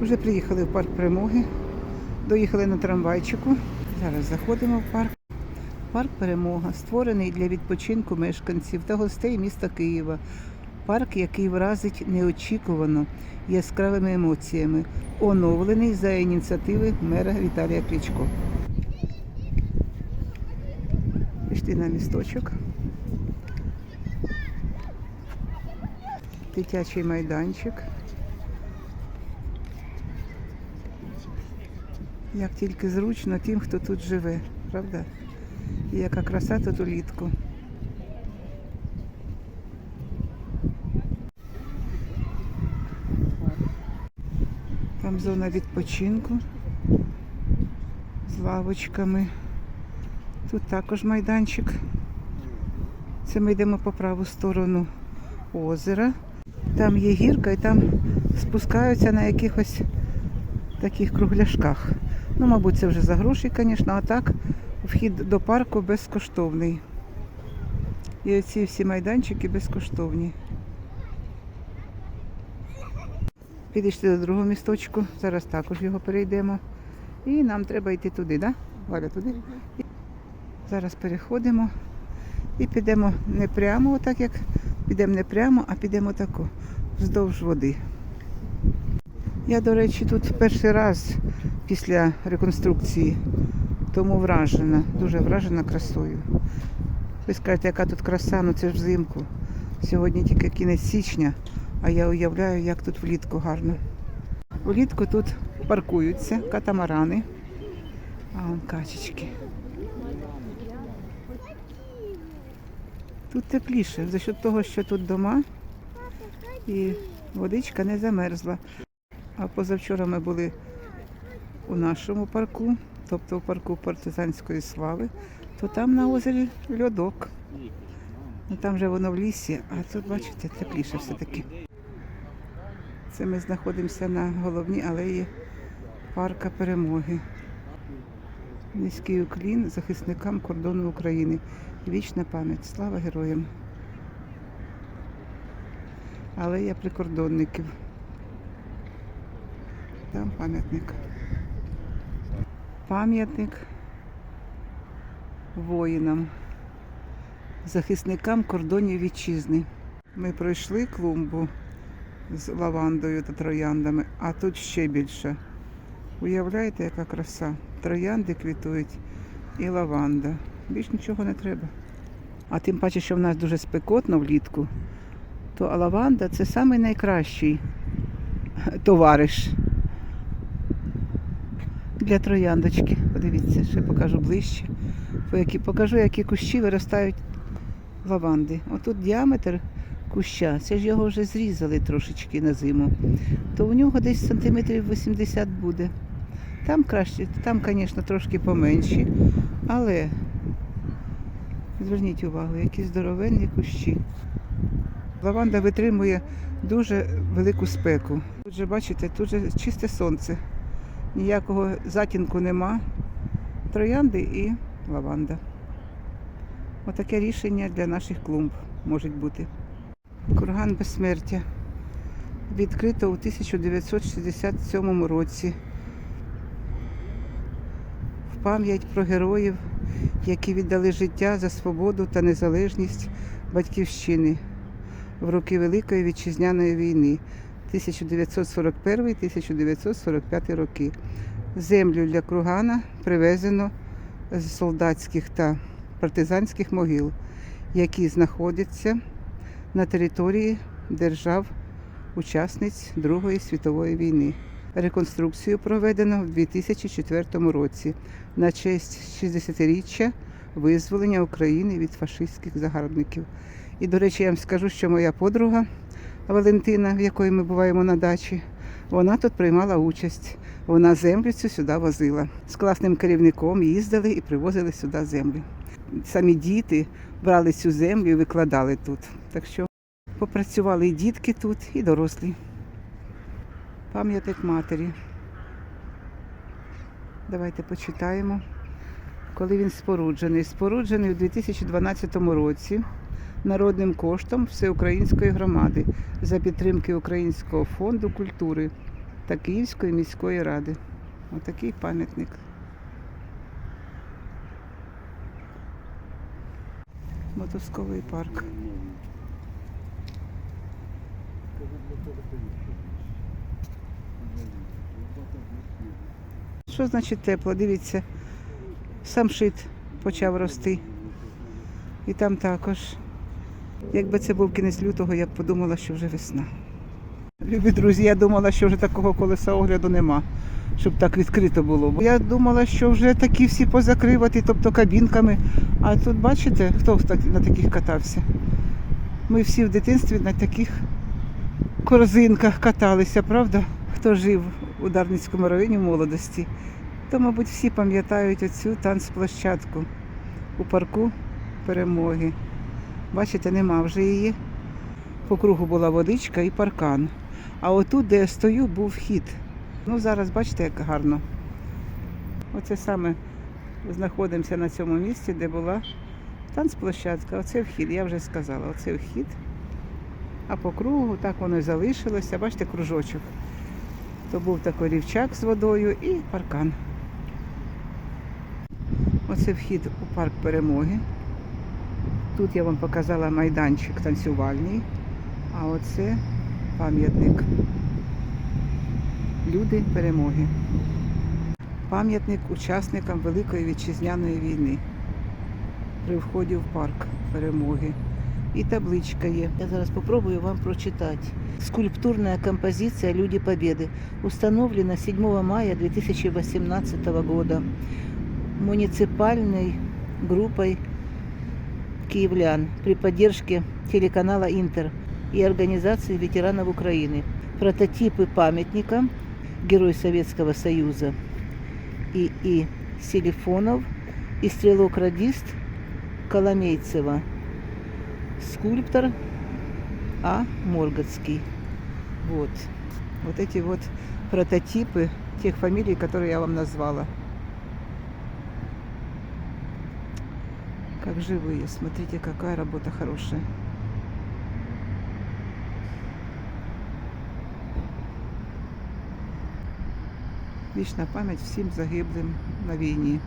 Вже приїхали в парк Перемоги, доїхали на трамвайчику. Зараз заходимо в парк. Парк Перемога створений для відпочинку мешканців та гостей міста Києва. Парк, який вразить неочікувано яскравими емоціями, оновлений за ініціативи мера Віталія Кличко. Пішли на місточок. Дитячий майданчик. Як тільки зручно тим, хто тут живе, правда? І яка краса тут улітку. Там зона відпочинку з лавочками. Тут також майданчик. Це ми йдемо по праву сторону озера. Там є гірка і там спускаються на якихось таких кругляшках. Ну, мабуть, це вже за гроші, звісно, а так вхід до парку безкоштовний. І оці всі майданчики безкоштовні. Підійшли до другого місточку, зараз також його перейдемо. І нам треба йти туди? Да? Валя, туди. Зараз переходимо і підемо не прямо, отак як підемо не прямо, а підемо тако, вздовж води. Я, до речі, тут перший раз після реконструкції, тому вражена, дуже вражена красою. Ви скажете, яка тут краса, ну це ж взимку. Сьогодні тільки кінець січня, а я уявляю, як тут влітку гарно. Влітку тут паркуються катамарани, а вон качечки. Тут тепліше, за счет того, що тут дома і водичка не замерзла. А позавчора ми були у нашому парку, тобто у парку партизанської слави, то там на озері льодок. Ну там же воно в лісі, а тут, бачите, тепліше все-таки. Це ми знаходимося на головній алеї парка перемоги. Низький уклін захисникам кордону України. Вічна пам'ять. Слава героям. Алея прикордонників. Там пам'ятник. Пам'ятник воїнам, захисникам кордонів вітчизни. Ми пройшли клумбу з лавандою та трояндами, а тут ще більше. Уявляєте, яка краса? Троянди квітують і лаванда. Більш нічого не треба. А тим паче, що в нас дуже спекотно влітку, то лаванда це найкращий товариш для трояндочки. Подивіться, ще покажу ближче. Покажу, які кущі виростають лаванди. Отут діаметр куща, це ж його вже зрізали трошечки на зиму, то у нього десь сантиметрів 80 буде. Там краще, там, звісно, трошки поменші, але зверніть увагу, які здоровенні кущі. Лаванда витримує дуже велику спеку. Тут же, бачите, тут же чисте сонце. Ніякого затінку нема. Троянди і лаванда. Отаке рішення для наших клумб може бути. Курган безсмертя. Відкрито у 1967 році. В пам'ять про героїв, які віддали життя за свободу та незалежність батьківщини в роки Великої вітчизняної війни 1941-1945 роки. Землю для Кругана привезено з солдатських та партизанських могил, які знаходяться на території держав учасниць Другої світової війни. Реконструкцію проведено в 2004 році на честь 60-річчя визволення України від фашистських загарбників. І, до речі, я вам скажу, що моя подруга Валентина, в якої ми буваємо на дачі, вона тут приймала участь. Вона землю цю сюди возила. З класним керівником їздили і привозили сюди землю. Самі діти брали цю землю і викладали тут. Так що попрацювали і дітки тут, і дорослі. Пам'ятник матері. Давайте почитаємо, коли він споруджений. Споруджений у 2012 році народним коштом всеукраїнської громади за підтримки Українського фонду культури та Київської міської ради. Отакий пам'ятник. Мотузковий парк. Що значить тепло? Дивіться, сам шит почав рости. І там також. Якби це був кінець лютого, я б подумала, що вже весна. Любі друзі, я думала, що вже такого колеса огляду нема, щоб так відкрито було. Бо Я думала, що вже такі всі позакривати, тобто кабінками. А тут бачите, хто на таких катався? Ми всі в дитинстві на таких корзинках каталися, правда? Хто жив у Дарницькому районі в молодості, то, мабуть, всі пам'ятають оцю танцплощадку у парку перемоги. Бачите, нема вже її. По кругу була водичка і паркан. А отут, де я стою, був вхід. Ну, зараз бачите, як гарно. Оце саме знаходимося на цьому місці, де була танцплощадка. Оце вхід, я вже сказала, оце вхід. А по кругу так воно і залишилося. Бачите, кружочок. То був такий рівчак з водою і паркан. Оце вхід у парк перемоги. Тут я вам показала майданчик танцювальний, а оце пам'ятник. Люди перемоги. Пам'ятник учасникам Великої вітчизняної війни при вході в парк перемоги. І табличка є. Я зараз попробую вам прочитать. Скульптурная композиция «Люди Победы» установлена 7 мая 2018 года муниципальной группой киевлян при поддержке телеканала «Интер» и организации ветеранов Украины. Прототипы памятника Герой Советского Союза и, и Селифонов и стрелок-радист Коломейцева. Скульптор а. Морготский. Вот. Вот эти вот прототипы тех фамилий, которые я вам назвала. Как живые. Смотрите, какая работа хорошая. Вічна пам'ять всім загиблим на війні.